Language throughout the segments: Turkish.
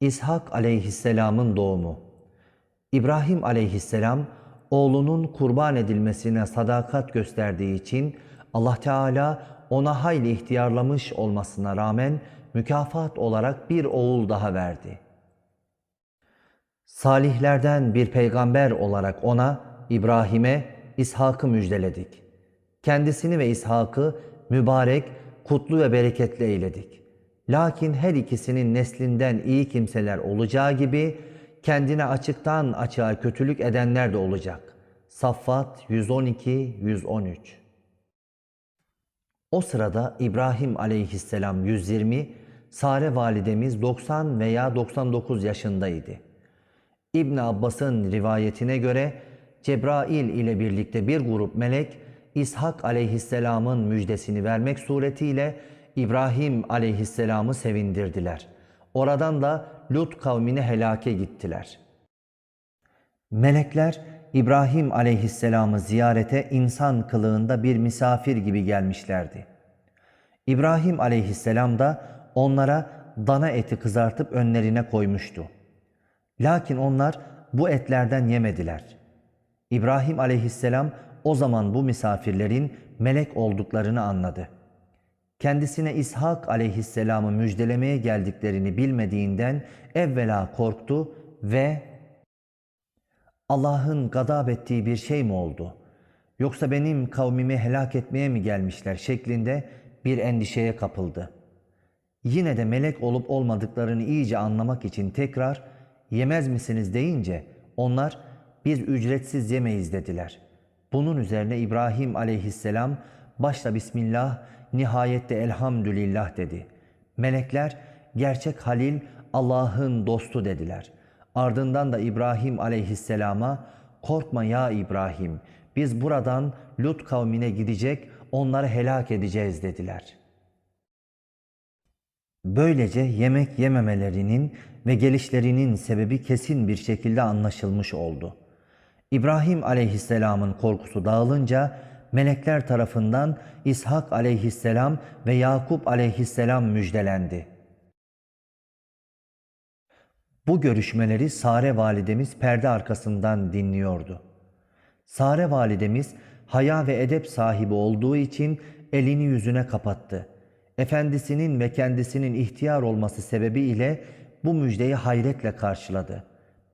İshak aleyhisselamın doğumu İbrahim aleyhisselam oğlunun kurban edilmesine sadakat gösterdiği için Allah Teala ona hayli ihtiyarlamış olmasına rağmen mükafat olarak bir oğul daha verdi. Salihlerden bir peygamber olarak ona, İbrahim'e İshak'ı müjdeledik. Kendisini ve İshak'ı mübarek, kutlu ve bereketli eyledik. Lakin her ikisinin neslinden iyi kimseler olacağı gibi kendine açıktan açığa kötülük edenler de olacak. Saffat 112-113 O sırada İbrahim aleyhisselam 120, Sare validemiz 90 veya 99 yaşındaydı. İbn Abbas'ın rivayetine göre Cebrail ile birlikte bir grup melek İshak aleyhisselamın müjdesini vermek suretiyle İbrahim aleyhisselamı sevindirdiler. Oradan da Lut kavmine helake gittiler. Melekler İbrahim aleyhisselamı ziyarete insan kılığında bir misafir gibi gelmişlerdi. İbrahim aleyhisselam da onlara dana eti kızartıp önlerine koymuştu. Lakin onlar bu etlerden yemediler. İbrahim aleyhisselam o zaman bu misafirlerin melek olduklarını anladı. Kendisine İshak aleyhisselamı müjdelemeye geldiklerini bilmediğinden evvela korktu ve Allah'ın gadab ettiği bir şey mi oldu? Yoksa benim kavmimi helak etmeye mi gelmişler şeklinde bir endişeye kapıldı. Yine de melek olup olmadıklarını iyice anlamak için tekrar yemez misiniz deyince onlar biz ücretsiz yemeyiz dediler. Bunun üzerine İbrahim aleyhisselam başta Bismillah nihayette elhamdülillah dedi. Melekler gerçek Halil Allah'ın dostu dediler. Ardından da İbrahim aleyhisselama korkma ya İbrahim biz buradan Lut kavmine gidecek onları helak edeceğiz dediler.'' Böylece yemek yememelerinin ve gelişlerinin sebebi kesin bir şekilde anlaşılmış oldu. İbrahim aleyhisselamın korkusu dağılınca melekler tarafından İshak aleyhisselam ve Yakup aleyhisselam müjdelendi. Bu görüşmeleri Sare validemiz perde arkasından dinliyordu. Sare validemiz haya ve edep sahibi olduğu için elini yüzüne kapattı. Efendisinin ve kendisinin ihtiyar olması sebebiyle bu müjdeyi hayretle karşıladı.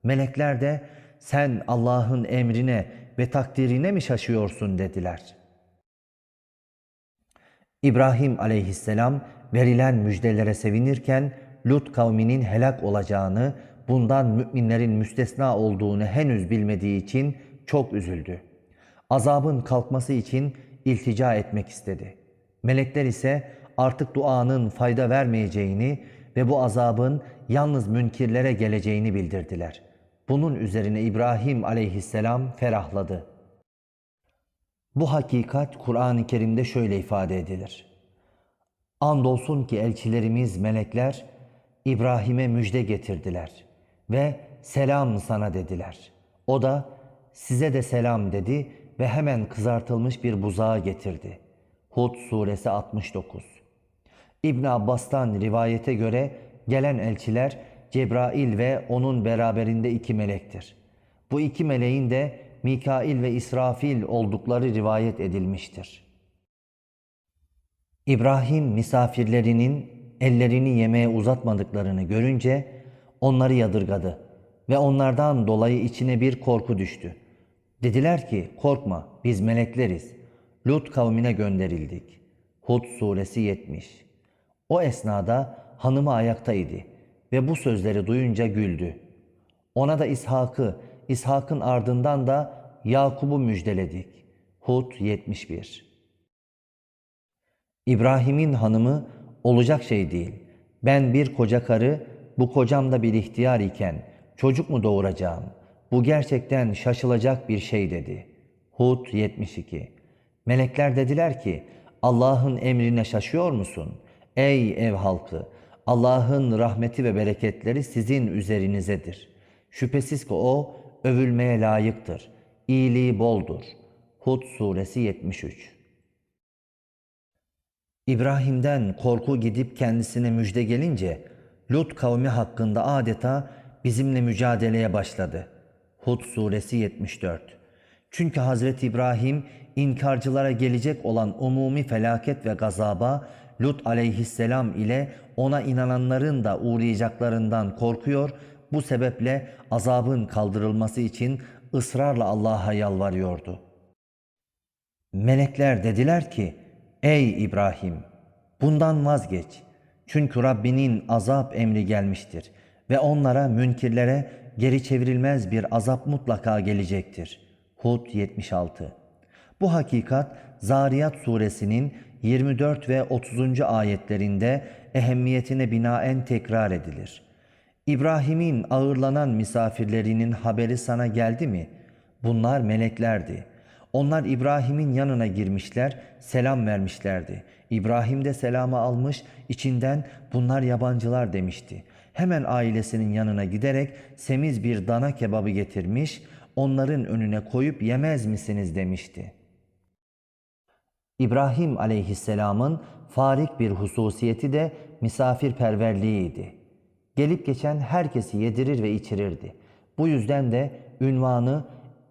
Melekler de sen Allah'ın emrine ve takdirine mi şaşıyorsun dediler. İbrahim aleyhisselam verilen müjdelere sevinirken Lut kavminin helak olacağını, bundan müminlerin müstesna olduğunu henüz bilmediği için çok üzüldü. Azabın kalkması için iltica etmek istedi. Melekler ise artık duanın fayda vermeyeceğini ve bu azabın yalnız münkirlere geleceğini bildirdiler. Bunun üzerine İbrahim aleyhisselam ferahladı. Bu hakikat Kur'an-ı Kerim'de şöyle ifade edilir. Andolsun ki elçilerimiz melekler İbrahim'e müjde getirdiler ve selam sana dediler. O da size de selam dedi ve hemen kızartılmış bir buzağı getirdi. Hud suresi 69 İbn Abbas'tan rivayete göre gelen elçiler Cebrail ve onun beraberinde iki melektir. Bu iki meleğin de Mikail ve İsrafil oldukları rivayet edilmiştir. İbrahim misafirlerinin ellerini yemeğe uzatmadıklarını görünce onları yadırgadı ve onlardan dolayı içine bir korku düştü. Dediler ki korkma biz melekleriz. Lut kavmine gönderildik. Hud suresi 70 O esnada hanımı ayaktaydı ve bu sözleri duyunca güldü. Ona da İshak'ı, İshak'ın ardından da Yakub'u müjdeledik. Hud 71 İbrahim'in hanımı olacak şey değil. Ben bir koca karı, bu kocam da bir ihtiyar iken çocuk mu doğuracağım? Bu gerçekten şaşılacak bir şey dedi. Hud 72 Melekler dediler ki, Allah'ın emrine şaşıyor musun? Ey ev halkı! Allah'ın rahmeti ve bereketleri sizin üzerinizedir. Şüphesiz ki O övülmeye layıktır. İyiliği boldur. Hud suresi 73 İbrahim'den korku gidip kendisine müjde gelince Lut kavmi hakkında adeta bizimle mücadeleye başladı. Hud suresi 74 Çünkü Hazreti İbrahim inkarcılara gelecek olan umumi felaket ve gazaba Lut aleyhisselam ile ona inananların da uğrayacaklarından korkuyor, bu sebeple azabın kaldırılması için ısrarla Allah'a yalvarıyordu. Melekler dediler ki, Ey İbrahim! Bundan vazgeç. Çünkü Rabbinin azap emri gelmiştir ve onlara, münkirlere geri çevrilmez bir azap mutlaka gelecektir. Hud 76 Bu hakikat Zariyat suresinin 24 ve 30. ayetlerinde ehemmiyetine binaen tekrar edilir. İbrahim'in ağırlanan misafirlerinin haberi sana geldi mi? Bunlar meleklerdi. Onlar İbrahim'in yanına girmişler, selam vermişlerdi. İbrahim de selamı almış, içinden bunlar yabancılar demişti. Hemen ailesinin yanına giderek semiz bir dana kebabı getirmiş, onların önüne koyup yemez misiniz demişti. İbrahim aleyhisselamın farik bir hususiyeti de misafirperverliğiydi. Gelip geçen herkesi yedirir ve içirirdi. Bu yüzden de ünvanı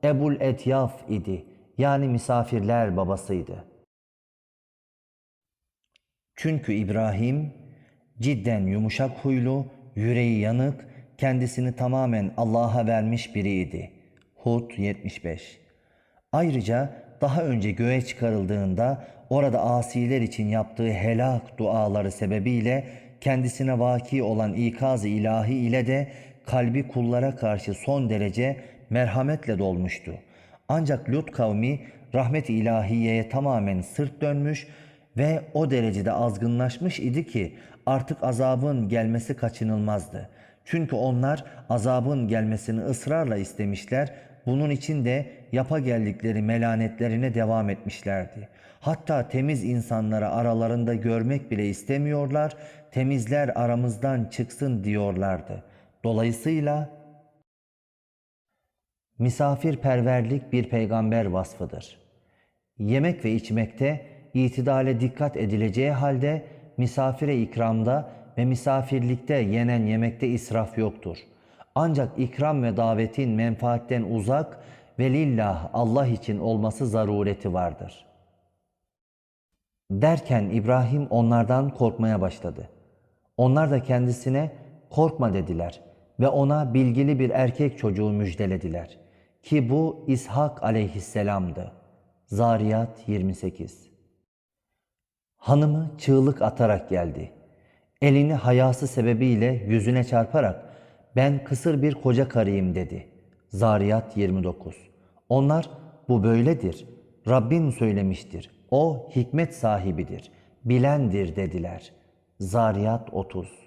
Ebul Etyaf idi. Yani misafirler babasıydı. Çünkü İbrahim cidden yumuşak huylu, yüreği yanık, kendisini tamamen Allah'a vermiş biriydi. Hud 75 Ayrıca daha önce göğe çıkarıldığında orada asiler için yaptığı helak duaları sebebiyle kendisine vaki olan ikaz-ı ilahi ile de kalbi kullara karşı son derece merhametle dolmuştu. Ancak Lut kavmi rahmet-i ilahiyeye tamamen sırt dönmüş ve o derecede azgınlaşmış idi ki artık azabın gelmesi kaçınılmazdı. Çünkü onlar azabın gelmesini ısrarla istemişler, bunun için de yapa geldikleri melanetlerine devam etmişlerdi. Hatta temiz insanları aralarında görmek bile istemiyorlar, temizler aramızdan çıksın diyorlardı. Dolayısıyla misafirperverlik bir peygamber vasfıdır. Yemek ve içmekte itidale dikkat edileceği halde misafire ikramda ve misafirlikte yenen yemekte israf yoktur. Ancak ikram ve davetin menfaatten uzak ve lillah Allah için olması zarureti vardır. Derken İbrahim onlardan korkmaya başladı. Onlar da kendisine korkma dediler ve ona bilgili bir erkek çocuğu müjdelediler. Ki bu İshak aleyhisselamdı. Zariyat 28 Hanımı çığlık atarak geldi. Elini hayası sebebiyle yüzüne çarparak ben kısır bir koca karıyım dedi. Zariyat 29 Onlar bu böyledir. Rabbin söylemiştir. O hikmet sahibidir. Bilendir dediler. Zariyat 30